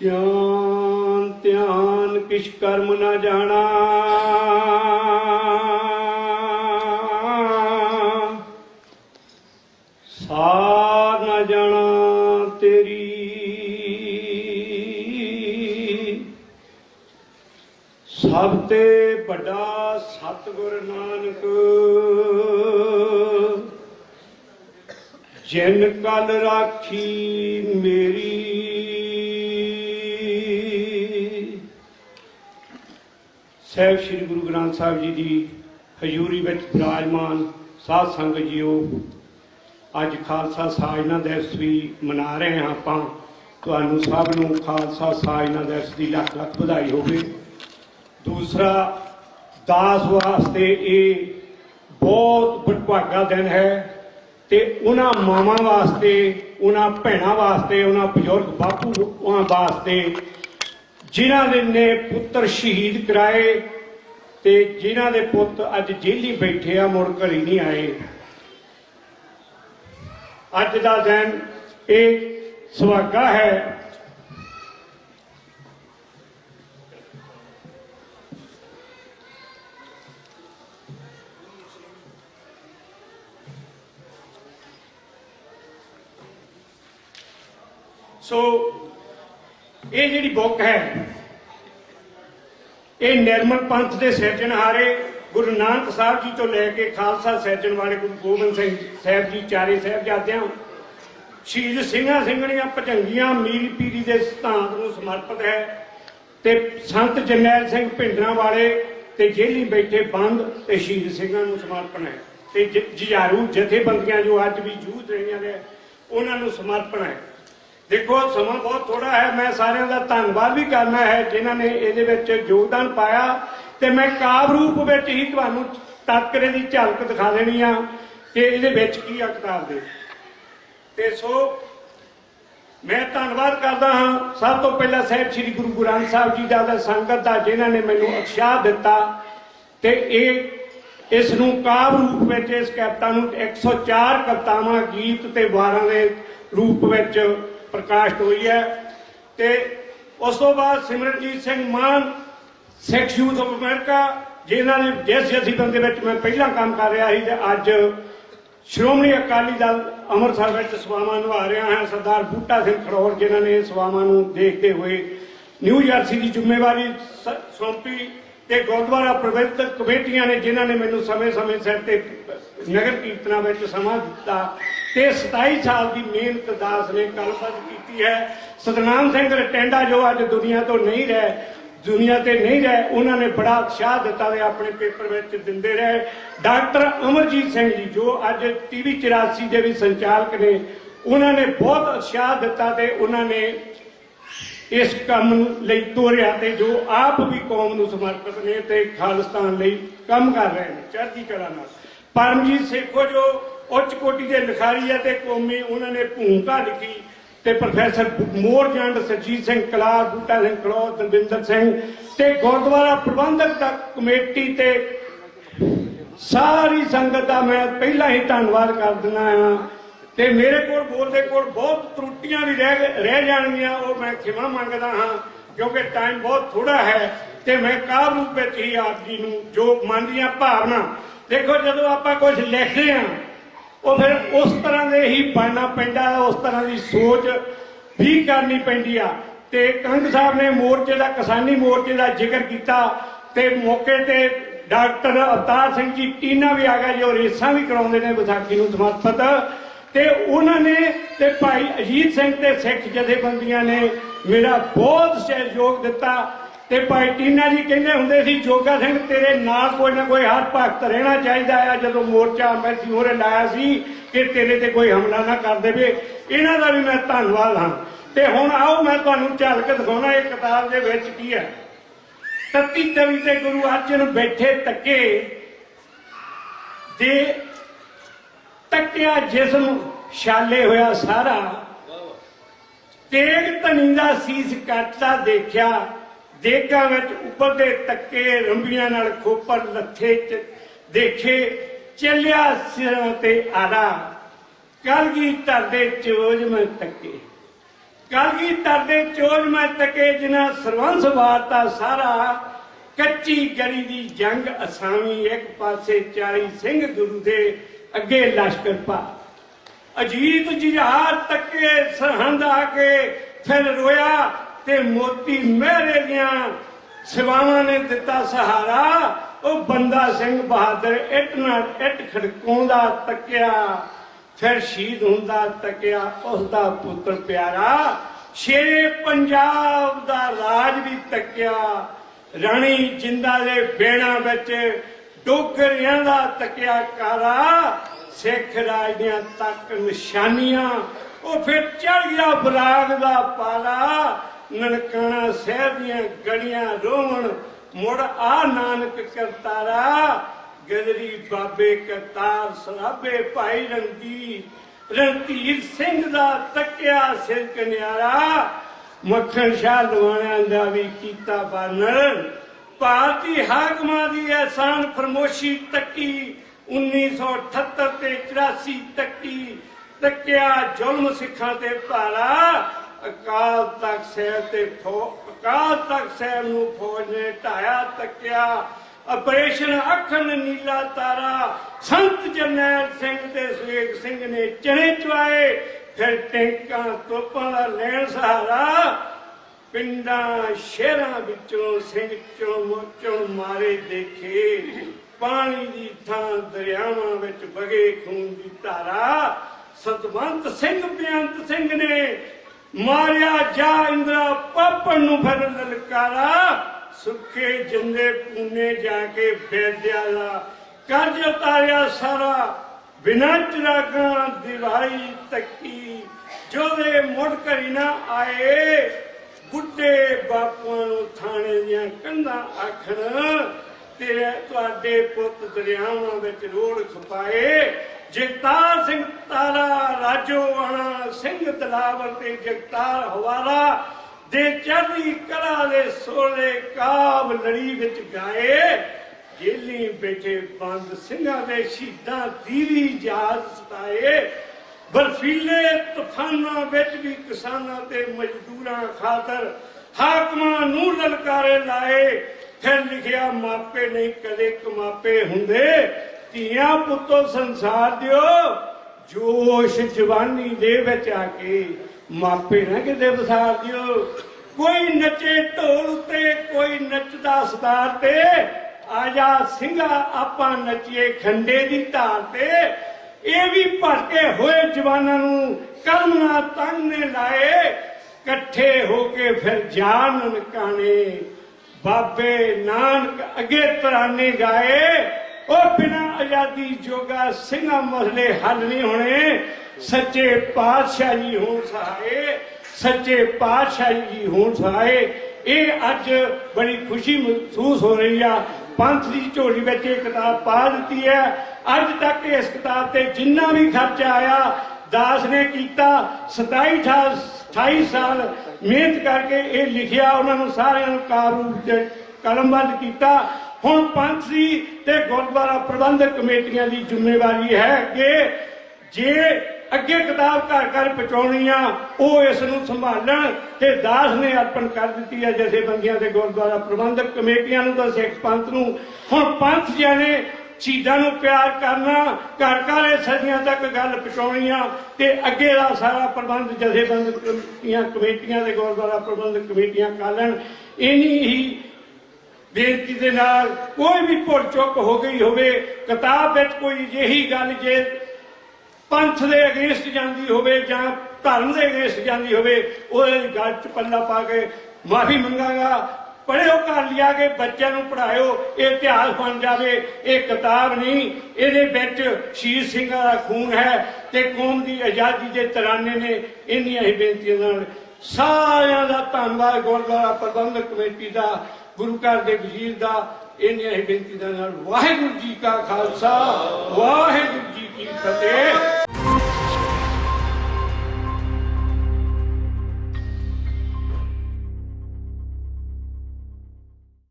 ਗਿਆਨ ਧਿਆਨ, ਕਿਛ ਕਰਮ ਨਾ ਜਾਣਾ। ਸਾਰ ਨਾ ਜਾਣਾ ਤੇਰੀ। ਸਭ ਤੇ ਵੱਡਾ ਸਤਿਗੁਰ ਨਾਨਕ, ਜਿਨ ਕਲ ਰਾਖੀ ਮੇਰੀ ਸਹਿਬ ਸ੍ਰੀ ਗੁਰੂ ਗ੍ਰੰਥ ਸਾਹਿਬ ਜੀ ਦੀ ਹਜ਼ੂਰੀ ਵਿੱਚ ਬਿਰਾਜਮਾਨ ਸਾਧ ਸੰਗਤ ਜੀਓ, ਅੱਜ ਖਾਲਸਾ ਸਾਜਨਾ ਦਿਵਸ ਵੀ ਮਨਾ ਰਹੇ ਹਾਂ ਆਪਾਂ। ਤੁਹਾਨੂੰ ਸਭ ਨੂੰ ਖਾਲਸਾ ਸਾਜਨਾ ਦਿਵਸ ਦੀ ਲੱਖ ਲੱਖ ਵਧਾਈ ਹੋਵੇ। ਦੂਸਰਾ, ਦਾਸ ਵਾਸਤੇ ਇਹ ਬਹੁਤ ਵਡਭਾਗਾ ਦਿਨ ਹੈ ਤੇ ਉਹਨਾਂ ਮਾਵਾਂ ਵਾਸਤੇ, ਉਹਨਾਂ ਭੈਣਾਂ ਵਾਸਤੇ, ਉਹਨਾਂ ਬਜ਼ੁਰਗ ਬਾਪੂਆਂ ਵਾਸਤੇ, ਜਿਨ੍ਹਾਂ ਦੇ ਨੇ ਪੁੱਤਰ ਸ਼ਹੀਦ ਕਰਾਏ ਤੇ ਜਿਨ੍ਹਾਂ ਦੇ ਪੁੱਤ ਅੱਜ ਜੇਲੀ ਬੈਠੇ ਆ, ਮੁੜ ਘਰੀ ਨਹੀਂ ਆਏ। ਅੱਜ ਦਾ ਦਿਨ ਇਹ ਸੁਹਾਗਾ ਹੈ। ਸੋ, ਇਹ ਜਿਹੜੀ ਬੁੱਕ ਹੈ ਇਹ ਨਿਰਮਲ ਪੰਥ ਦੇ ਸਿਰਜਣਹਾਰੇ ਗੁਰੂ ਨਾਨਕ ਸਾਹਿਬ ਜੀ ਤੋਂ ਲੈ ਕੇ ਖਾਲਸਾ ਸਿਰਜਣ ਵਾਲੇ ਗੁਰੂ ਗੋਬਿੰਦ ਸਿੰਘ ਸਾਹਿਬ ਜੀ, ਚਾਰੇ ਸਾਹਿਬਜ਼ਾਦਿਆਂ ਸ਼ਹੀਦ ਸਿੰਘਾਂ ਸਿੰਘਣੀਆਂ ਭਜੰਗੀਆਂ ਮੀਰ ਪੀਰੀ ਦੇ ਸਿਧਾਂਤ ਨੂੰ ਸਮਰਪਿਤ ਹੈ ਤੇ ਸੰਤ ਜਰਨੈਲ ਸਿੰਘ ਭਿੰਡਰਾਂ ਵਾਲੇ ਤੇ ਜੇਲੀ ਬੈਠੇ ਬੰਦ ਤੇ ਸ਼ਹੀਦ ਸਿੰਘਾਂ ਨੂੰ ਸਮਰਪਣ ਹੈ। ਤੇ ਜ- ਜੁਝਾਰੂ ਜਥੇਬੰਦੀਆਂ ਜੋ ਅੱਜ ਵੀ ਜੂਝ ਰਹੀਆਂ ਨੇ, ਉਹਨਾਂ ਨੂੰ ਸਮਰਪਣ ਹੈ। ਦੇਖੋ, ਸਮਾਂ ਬਹੁਤ ਥੋੜਾ ਹੈ, ਮੈਂ ਸਾਰਿਆਂ ਦਾ ਧੰਨਵਾਦ ਵੀ ਕਰਨਾ ਹੈ, ਜਿਨ੍ਹਾਂ ਨੇ ਇਹਦੇ ਵਿੱਚ ਯੋਗਦਾਨ ਪਾਇਆ। ਤੇ ਮੈਂ ਕਾਵ ਰੂਪ ਵਿੱਚ ਹੀ ਤੁਹਾਨੂੰ ਤਤਕਰੇ ਦੀ ਝਲਕ ਦਿਖਾ ਦੇਣੀ ਆ ਕਿ ਇਹਦੇ ਵਿੱਚ ਕੀ ਆ ਕਿਤਾਬ ਦੇ। ਤੇ ਸੋ, ਮੈਂ ਧੰਨਵਾਦ ਕਰਦਾ ਹਾਂ ਸਭ ਤੋਂ ਪਹਿਲਾਂ ਸਾਹਿਬ ਸ੍ਰੀ ਗੁਰੂ ਗ੍ਰੰਥ ਸਾਹਿਬ ਜੀ ਦਾ ਤੇ ਸੰਗਤ ਦਾ, ਜਿਨ੍ਹਾਂ ਨੇ ਮੈਨੂੰ ਉਤਸ਼ਾਹ ਦਿੱਤਾ। ਤੇ ਇਹ, ਇਸ ਨੂੰ ਕਾਵ ਰੂਪ ਵਿੱਚ, ਇਸ ਕਵਿਤਾ ਨੂੰ 104 ਕਵਿਤਾਵਾਂ, ਗੀਤ ਤੇ ਵਾਰਾਂ ਦੇ ਰੂਪ ਵਿੱਚ ਪ੍ਰਕਾਸ਼ਿਤ ਹੋਈ ਹੈ ਤੇ ਉਸ ਤੋਂ ਬਾਅਦ Simranjit Singh Mann, Sikh youth of America, ਜਿਨ੍ਹਾਂ ਨੇ ਜਿਸ ਜਥੇਬੰਦੀ ਬੰਦੇ ਵਿੱਚ ਮੈਂ ਪਹਿਲਾਂ ਕੰਮ ਕਰ ਰਿਹਾ ਸੀ ਤੇ ਅੱਜ ਸ਼੍ਰੋਮਣੀ ਅਕਾਲੀ ਦਲ ਅੰਮ੍ਰਿਤਸਰ ਵਿੱਚ ਸੇਵਾਵਾਂ ਨਿਭਾ ਰਿਹਾ ਹੈ। ਸਰਦਾਰ ਬੂਟਾ ਸਿੰਘ ਖਰੋੜ ਜਿਨ੍ਹਾਂ ਨੇ ਇਹ ਸੇਵਾਵਾਂ ਨੂੰ ਦੇਖਦੇ ਹੋਏ ਨਿਊ ਜਰਸੀ ਦੀ ਜ਼ਿੰਮੇਵਾਰੀ ਸੌਂਪੀ ਤੇ ਗੁਰਦੁਆਰਾ ਪ੍ਰਬੰਧਕ ਕਮੇਟੀਆਂ ਨੇ, ਜਿਨ੍ਹਾਂ ਨੇ ਮੈਨੂੰ ਸਮੇਂ-ਸਮੇਂ ਸਿਰ ਤੇ ਨਗਰ ਕੀਰਤਨਾਂ ਵਿੱਚ ਸਮਾਂ ਦਿੱਤਾ। ਤੇ 27 ਸਾਲ ਦੀ ਮਿਹਨਤ ਦਾਸ ਨੇ ਕਲਪਤ ਕੀਤੀ ਹੈ। ਸਤਨਾਮ ਸਿੰਘ ਰਟੈਂਡਾ ਜੋ ਅੱਜ ਦੁਨੀਆ ਤੋਂ ਨਹੀਂ ਰਹੇ, ਦੁਨੀਆ ਤੇ ਨਹੀਂ ਰਹੇ, ਉਹਨਾਂ ਨੇ ਬੜਾ ਉਤਸ਼ਾਹ ਦਿੱਤਾ ਤੇ ਆਪਣੇ ਪੇਪਰ ਵਿੱਚ ਦਿੰਦੇ ਰਹੇ। ਡਾਕਟਰ ਅਮਰਜੀਤ ਸਿੰਘ ਜੀ ਜੋ ਅੱਜ ਟੀਵੀ 84 ਦੇ ਵੀ ਸੰਚਾਲਕ ਨੇ, ਉਹਨਾਂ ਨੇ ਬਹੁਤ ਉਤਸ਼ਾਹ ਦਿੱਤਾ ਤੇ ਉਹਨਾਂ ਨੇ ਇਸ ਕੰਮ ਲਈ ਤੋਰਿਆ ਤੇ ਜੋ ਆਪ ਵੀ ਕੌਮ ਨੂੰ ਸਮਰਪਿਤ ਨੇ ਤੇ ਖਾਲਿਸਤਾਨ ਲਈ ਕੰਮ ਕਰ ਰਹੇ ਨੇ। ਚੜ੍ਹਦੀ ਕਲਾ ਨਾਲ। ਪਰਮਜੀਤ ਸੇਖੋ ਜੋ ਉੱਚ ਕੋਟੀ ਦੇ ਲਿਖਾਰੀ ਹੈ ਤੇ ਕੌਮੀ ਉਹਨਾਂ ਨੇ ਭੂਮਿਕਾ ਲਿਖੀ ਤੇ ਪ੍ਰੋਫੈਸਰ ਮੋਰਜੰਡ ਸਰਜੀਤ ਸਿੰਘ ਕਲਾਰ ਬੂਟਾ ਸਿੰਘ ਕਲੌਰ ਦਲਵਿੰਦਰ ਸਿੰਘ ਤੇ ਗੁਰਦੁਆਰਾ ਪ੍ਰਬੰਧਕ ਦਾ ਕਮੇਟੀ ਤੇ ਸਾਰੀ ਸੰਗਤ ਦਾ ਮੈਂ ਪਹਿਲਾਂ ਹੀ ਧੰਨਵਾਦ ਕਰ ਦਿੰਦਾ ਹਾਂ ਤੇ ਮੇਰੇ ਕੋਲ ਬੋਲਦੇ ਕੋਲ ਬਹੁਤ ਤਰੁੱਟੀਆਂ ਵੀ ਰਹਿ ਰਹਿ ਜਾਣਗੀਆਂ, ਉਹ ਮੈਂ ਖਿਮਾ ਮੰਗਦਾ ਹਾਂ ਕਿਉਂਕਿ ਟਾਈਮ ਬਹੁਤ ਥੋੜਾ ਹੈ ਤੇ ਮੈਂ ਕਾਵ ਰੂਪ ਵਿੱਚ ਹੀ ਆਪ ਜੀ ਨੂੰ ਜੋ ਮਨ ਦੀਆਂ ਭਾਵਨਾ। ਦੇਖੋ ਜਦੋਂ ਆਪਾਂ ਕੁਝ ਲਿਖਦੇ ਹਾਂ ਉਹ ਫਿਰ ਉਸ ਤਰ੍ਹਾਂ ਦੇ ਹੀ ਬਣਨਾ ਪੈਂਦਾ ਹੈ, ਉਸ ਤਰ੍ਹਾਂ ਦੀ ਸੋਚ ਵੀ ਕਰਨੀ ਪੈਂਦੀ ਆ। ਤੇ ਕੰਗ ਸਾਹਿਬ ਨੇ ਮੋਰਚੇ ਦਾ ਕਿਸਾਨੀ ਮੋਰਚੇ ਦਾ ਜ਼ਿਕਰ ਕੀਤਾ ਤੇ ਮੌਕੇ ਤੇ ਡਾਕਟਰ ਅਵਤਾਰ ਸਿੰਘ ਜੀ ਟੀਨਾ ਵੀ ਆ ਗਿਆ ਜੋ ਰੇਸਾਂ ਵੀ ਕਰਾਉਂਦੇ ਨੇ ਵਿਸਾਖੀ ਨੂੰ ਸਮਰਪਿਤ। ਤੇ ਉਹਨਾਂ ਨੇ ਤੇ ਭਾਈ ਅਜੀਤ ਸਿੰਘ ਤੇ ਸਿੱਖ ਜਥੇਬੰਦੀਆਂ ਨੇ ਮੇਰਾ ਬਹੁਤ ਸਹਿਯੋਗ ਦਿੱਤਾ। ਤੇ ਭਾਈ ਟੀਨਾ ਜੀ ਕਹਿੰਦੇ ਹੁੰਦੇ ਸੀ, ਜੋਗਾ ਸਿੰਘ, ਤੇਰੇ ਨਾਲ ਕੋਈ ਨਾ ਕੋਈ ਹੱਥ ਭਗਤ ਰਹਿਣਾ ਚਾਹੀਦਾ ਆ। ਜਦੋਂ ਮੋਰਚਾ ਅੰਬੈਸੀ ਹੋਰੇ ਲਾਇਆ ਸੀ ਕਿ ਤੇਰੇ ਤੇ ਕੋਈ ਹਮਲਾ ਨਾ ਕਰ ਦੇਵੇ, ਇਹਨਾਂ ਦਾ ਵੀ ਮੈਂ ਧੰਨਵਾਦ ਹਾਂ। ਤੇ ਹੁਣ ਆਓ, ਮੈਂ ਤੁਹਾਨੂੰ ਝਲਕ ਦਿਖਾਉਣਾ, ਇਹ ਕਿਤਾਬ ਦੇ ਵਿੱਚ ਕੀ ਹੈ। ਤਤੀ ਤਵੀ ਤੇ ਗੁਰੂ ਅਰਜਨ ਬੈਠੇ ਤੱਕੇ ਦੇ ਤੱਕਿਆ ਜਿਸਮ ਛਾਲੇ ਹੋਇਆ ਸਾਰਾ, ਤੇਗ ਧਨੀ ਦਾ ਸੀਸ ਕੱਟਦਾ ਦੇਖਿਆ ਦੇਗਾ ਵਿੱਚ ਉੱਪਰਦੇ ਤੱਕੇ ਰੰਬੀਆਂ ਨਾਲ ਖੋਪਰ ਲੱਥੇ ਚ ਦੇਖੇ ਚੱਲਿਆ ਸਿਰਾਂ ਤੇ ਆੜਾ। ਕਲਗੀ ਧਰਦੇ ਚੋਜ ਮੈਂ ਤੱਕੇ ਕਲਗੀਧਰ ਦੇ ਚੋਜ ਮੈਂ ਤੱਕੇ ਜਿਨ੍ਹਾਂ ਸਰਵੰਸ ਵਾਰਤਾ ਸਾਰਾ। ਕੱਚੀ ਗਲੀ ਦੀ ਜੰਗ ਅਸਾਮੀ, ਇੱਕ ਪਾਸੇ 40 ਸਿੰਘ ਗੁਰੂ ਦੇ ਅੱਗੇ ਲਸ਼ਕਰ ਪਾ। ਅਜੀਤ ਜੁਝਾਰ ਤੱਕੇ ਸਰਹੰਦ ਆ ਕੇ ਫਿਰ ਰੋਇਆ ਤੇ ਮੋਤੀ ਮਹਿਰੇ ਦੀਆਂ ਸਿਵਾਵਾਂ ਨੇ ਦਿੱਤਾ ਸਹਾਰਾ। ਉਹ ਬੰਦਾ ਸਿੰਘ ਬਹਾਦਰ ਇੱਟ ਨਾਲ ਇੱਟ ਖੜਕਾਉਂਦਾ, ਤੱਕਿਆ। ਫਿਰ ਸ਼ਹੀਦ ਹੁੰਦਾ, ਤੱਕਿਆ। ਉਸ ਦਾ ਪੁੱਤਰ ਪਿਆਰਾ ਸ਼ੇਰੇ ਪੰਜਾਬ ਦਾ ਰਾਜ ਵੀ ਤੱਕਿਆ। ਰਾਣੀ ਜਿੰਦਾ ਦੇ ਬੇਣਾ ਵਿੱਚ ਡੋਗਰਿਆਂ ਦਾ ਤੱਕਿਆ ਕਾਰਾ। ਸਿੱਖ ਰਾਜ ਦੀਆਂ ਤੱਕ ਨਿਸ਼ਾਨੀਆਂ। ਉਹ ਫਿਰ ਚੜ ਗਿਆ ਬਰਾਗ ਦਾ ਪਾਲਾ। ਨਨਕਾਣਾ ਸ਼ਹਿਰ ਦੀਆਂ ਗਲੀਆਂ ਰੋਵਣ, ਮੁੜ ਆ ਨਾਨਕ ਕਰਤਾਰਾ ਗਦਰੀ ਬਾਬੇ ਕਰਤਾਰ ਸਲਾਬੇ ਭਾਈ ਰੰਗੀ ਰਣਧੀਰ ਸਿੰਘ ਦਾ ਤੱਕਿਆ ਸਿਰ ਕਨਿਆਰਾ ਮੱਖਣ ਸ਼ਾਹ ਲਵਾਣਿਆਂ ਦਾ ਵੀ ਕੀਤਾ ਬਾਨਰ। ਭਾਰਤੀ ਹਾਕਮਾਂ ਦੀ ਐਸਾਨ ਫਰਮੋਸ਼ੀ ਤੱਕੀ 1978 ਤੇ 84 ਤੱਕੀ, ਤੱਕਿਆ ਜ਼ੁਲਮ ਸਿੱਖਾਂ ਤੇ ਭਾਰਾ। ਅਕਾਲ ਤਖਤ ਸਾਹਿਬ ਤੇ ਫੌ, ਅਕਾਲ ਤਖਤ ਸਾਹਿਬ ਨੂੰ ਫੌਜ ਨੇ ਢਾਇਆ, ਤੱਕਿਆ। ਆਪਰੇਸ਼ਨ ਅੱਖਣ ਨੀਲਾ ਤਾਰਾ। ਸੰਤ ਜਰਨੈਲ ਸਿੰਘ ਤੇ ਸੁਖੇਗ ਸਿੰਘ ਨੇ ਚਣੇ ਚਵਾਏ ਫਿਰ ਟੈਂਕਾਂ ਤੋਪਾਂ ਦਾ ਲੈਣ ਸਹਾਰਾ। ਪਿੰਡਾਂ, ਸ਼ਹਿਰਾਂ ਵਿੱਚੋਂ ਸਿੰਘ ਚੋਂ ਮੋਚੋਂ ਮਾਰੇ ਦੇਖੇ। ਪਾਣੀ ਦੀ ਥਾਂ ਦਰਿਆਵਾਂ ਵਿੱਚ ਵਗੇ ਖੂਨ ਦੀ ਧਾਰਾ। ਸਤਵੰਤ ਸਿੰਘ ਬੇਅੰਤ ਸਿੰਘ ਨੇ ਮਾਰਿਆ ਜਾ ਇੰਦਰਾ ਪਾਪਣ ਨੂੰ ਫਿਰ ਲਲਕਾਰਾ, ਸੁੱਖੇ ਜਿੰਦੇ ਪੂਨੇ ਜਾ ਕੇ ਬੇਦਿਆ ਦਾ ਕਰਜ ਉਤਾਰਿਆ ਸਾਰਾ, ਬਿਨਾਂ ਚਰਾਗਾਂ ਦਿਵਾਈ ਤੱਕੀ। ਜੋਦੇ ਮੁੜ ਘਰੀ ਨਾ ਆਏ ਬੁੱਢੇ ਬਾਪੂਆਂ ਨੂੰ ਥਾਣੇ ਦੀਆਂ ਕੰਧਾਂ ਆਖਣ, ਤੇਰੇ, ਤੁਹਾਡੇ ਪੁੱਤ ਦਰਿਆਵਾਂ ਵਿੱਚ ਰੋੜ ਖਪਾਏ। ਜਗਤਾਰ ਸਿੰਘ ਤਾਰਾ ਰਾਜੋਵਾਣਾ ਸਿੰਘ ਦਲਾਵਰ ਤੇ ਜਗਤਾਰ ਹਵਾਲਾ ਦੇ ਚੜ੍ਹਦੀ ਕਲਾ ਦੇ ਸੋਲੇ ਕਾਬ ਲੜੀ ਵਿੱਚ ਗਾਏ। ਜੇਲੀ ਬੈਠੇ ਬੰਦ ਸਿੰਘਾਂ ਦੇ ਸ਼ਹੀਦਾਂ ਦੀ ਯਾਦ ਸਤਾਏ। ਬਰਫੀਲੇ ਤੂਫਾਨਾਂ ਵਿੱਚ ਵੀ ਕਿਸਾਨਾਂ ਤੇ ਮਜ਼ਦੂਰਾਂ ਖਾਤਰ ਹਾਕਮਾਂ ਨੂੰ ਲਲਕਾਰੇ ਲਾਏ। ਫਿਰ ਲਿਖਿਆ, ਮਾਪੇ ਨਹੀਂ ਕਦੇ ਕਮਾਪੇ ਹੁੰਦੇ। ਧੀਆਂ ਪੁੱਤੋ ਸੰਸਾਰ ਦਿਓ, ਜੋਸ਼ ਜਵਾਨੀ ਦੇ ਵਿੱਚ ਆ ਕੇ ਮਾਪੇ ਨਾ ਕਿਤੇ ਵਸਾਰ ਦਿਓ। ਕੋਈ ਨੱਚੇ ਢੋਲ ਉੱਤੇ, ਕੋਈ ਨੱਚਦਾ ਸਤਾਰ ਤੇ ਆਜਾ ਸਿੰਘਾ, ਆਪਾਂ ਨੱਚੀਏ ਖੰਡੇ ਦੀ ਧਾਰ ਤੇ। ਇਹ ਵੀ ਭੜਕੇ ਹੋਏ ਜਵਾਨਾਂ ਨੂੰ ਕਲਮ ਨਾਲ ਤੰਗ ਨੇ ਲਾਏ। ਇਕੱਠੇ ਹੋ ਕੇ ਫਿਰ ਜਾਨ ਨਨਕਾਣੇ। ਬਾਬੇ ਨਾਨਕ ਅਗੇ ਤਰਾਨੇ ਗਾਏ। ਉਹ ਬਿਨਾ ਆਜ਼ਾਦੀ ਜੋਗਾ ਸਿੰਘਾਂ ਮਸਲੇ ਹੱਲ ਨਹੀਂ ਹੋਣੇ। ਸੱਚੇ ਪਾਤਸ਼ਾਹ ਜੀ ਹੋਣ ਸਹਾਏ, ਸੱਚੇ ਪਾਤਸ਼ਾਹ ਜੀ ਹੋਣ ਸਹਾਏ। ਇਹ ਅੱਜ ਬੜੀ ਖੁਸ਼ੀ ਮਹਿਸੂਸ ਹੋ ਰਹੀ ਆ। ਪੰਥ ਦੀ ਝੋਲੀ ਵਿੱਚ ਇਹ ਕਿਤਾਬ ਪਾ ਦਿੱਤੀ ਹੈ। ਅੱਜ ਤੱਕ ਇਸ ਕਿਤਾਬ ਤੇ ਜਿੰਨਾ ਵੀ ਖਰਚਾ ਆਇਆ, ਦਾਸ ਨੇ ਕੀਤਾ। 27 28 ਸਾਲ ਮਿਹਨਤ ਕਰਕੇ ਇਹ ਲਿਖਿਆ, ਉਹਨਾਂ ਨੂੰ ਸਾਰਿਆਂ ਨੂੰ ਕਾਬੂ ਚ ਕਲਮਬੰਦ ਕੀਤਾ। ਹੁਣ ਪੰਥ ਦੀ ਤੇ ਗੁਰਦੁਆਰਾ ਪ੍ਰਬੰਧਕ ਕਮੇਟੀਆਂ ਦੀ ਜ਼ਿੰਮੇਵਾਰੀ ਹੈ ਕਿ ਜੇ ਅੱਗੇ ਕਿਤਾਬ ਘਰ ਘਰ ਪਹੁੰਚਾਉਣੀ ਆ ਉਹ ਇਸ ਨੂੰ ਸੰਭਾਲਣ ਤੇ ਦਾਸ ਨੇ ਅਰਪਣ ਕਰ ਦਿੱਤੀ ਹੈ ਜਥੇਬੰਦੀਆਂ ਤੇ ਗੁਰਦੁਆਰਾ ਪ੍ਰਬੰਧਕ ਕਮੇਟੀਆਂ ਨੂੰ ਤਾਂ ਸਿੱਖ ਪੰਥ ਨੂੰ। ਹੁਣ ਪੰਥ ਜਾਨੇ ਚੀਜ਼ਾਂ ਨੂੰ ਪਿਆਰ ਕਰਨਾ, ਘਰ ਘਰ ਇਹ ਸਦੀਆਂ ਤੱਕ ਗੱਲ ਪਹੁੰਚਾਉਣੀ ਆ ਤੇ ਅੱਗੇ ਦਾ ਸਾਰਾ ਪ੍ਰਬੰਧ ਜਥੇਬੰਦਕ ਕਮੇਟੀਆਂ ਕਮੇਟੀਆਂ ਤੇ ਗੁਰਦੁਆਰਾ ਪ੍ਰਬੰਧਕ ਕਮੇਟੀਆਂ ਕਰ ਲੈਣ। ਇਨੀ ਹੀ ਬੇਨਤੀ ਦੇ ਨਾਲ ਕੋਈ ਵੀ ਭੁੱਲ ਚੁੱਕ ਹੋ ਗਈ ਹੋਵੇ, ਕਿਤਾਬ ਵਿੱਚ ਕੋਈ ਅਜਿਹੀ ਗੱਲ ਜੇ ਪੰਥ ਦੇ ਅਗੇਂਸਟ ਜਾਂਦੀ ਹੋਵੇ ਜਾਂ ਧਰਮ ਦੇ ਅਗੇਂਸਟ ਜਾਂਦੀ ਹੋਵੇ, ਉਹਦੇ ਗੱਲ ਚ ਪੱਲਾ ਪਾ ਕੇ ਮਾਫੀ ਮੰਗਾਂਗਾ। ਪੜ੍ਹਿਓ ਘਰ ਲਿਆ ਕੇ ਬੱਚਿਆਂ ਨੂੰ ਪੜ੍ਹਾਇਓ, ਇਹ ਇਤਿਹਾਸ ਬਣ ਜਾਵੇ, ਇਹ ਕਿਤਾਬ ਨਹੀਂ, ਇਹਦੇ ਵਿੱਚ ਸ਼ੀਰ ਸਿੰਘਾਂ ਦਾ ਖੂਨ ਹੈ ਤੇ ਕੌਮ ਦੀ ਆਜ਼ਾਦੀ ਦੇ ਤਰਾਨੇ ਨੇ ਇੰਨੀਆਂ ਹੀ ਬੇਨਤੀਆਂ ਨਾਲ ਸਾਰਿਆਂ ਦਾ ਧੰਨਵਾਦ, ਗੁਰਦੁਆਰਾ ਪ੍ਰਬੰਧਕ ਕਮੇਟੀ ਦਾ। ਗੁਰੂ ਘਰ ਦੇ ਵਜ਼ੀਰ ਦਾ ਇੰਨੀਆਂ ਹੀ ਬੇਨਤੀ ਬੇਨਤੀਆਂ ਨਾਲ ਵਾਹਿਗੁਰੂ ਜੀ ਕਾ ਖਾਲਸਾ, ਵਾਹਿਗੁਰੂ ਜੀ ਕੀ ਫਤਿਹ।